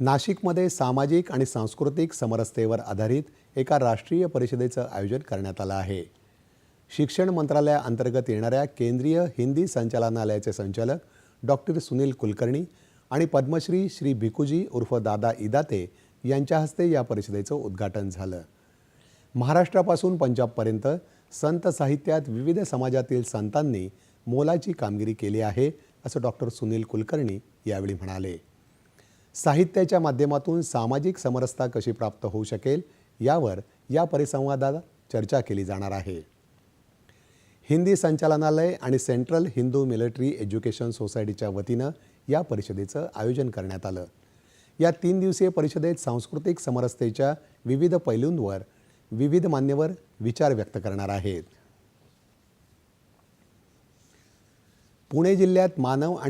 नाशिकमध्ये सामाजिक आणि सांस्कृतिक समरसतेवर आधारित एका राष्ट्रीय परिषदेचं आयोजन करण्यात आलं आहे. शिक्षण मंत्रालयाअंतर्गत येणाऱ्या केंद्रीय हिंदी संचालनालयाचे संचालक डॉक्टर सुनील कुलकर्णी आणि पद्मश्री श्री भिकुजी उर्फ दादा इदाते यांच्या हस्ते या परिषदेचं उद्घाटन झालं. महाराष्ट्रापासून पंजाबपर्यंत संत साहित्यात विविध समाजातील संतांनी मोलाची कामगिरी केली आहे असं डॉक्टर सुनील कुलकर्णी यावेळी म्हणाले. साहित्याच्या माध्यमातून सामाजिक समरसता कशी प्राप्त होऊ शकेल यावर या परिसंवादात चर्चा केली जाणार आहे. हिंदी संचालनालय आणि सेंट्रल हिंदू मिलिटरी एज्युकेशन सोसायटीच्या वतीनं या परिषदेचं आयोजन करण्यात आलं. या तीन दिवसीय परिषदेत सांस्कृतिक समरसतेच्या विविध पैलूंवर विविध मान्यवर विचार व्यक्त करणार आहेत. पुणे जिल्ह्यात मानव आणि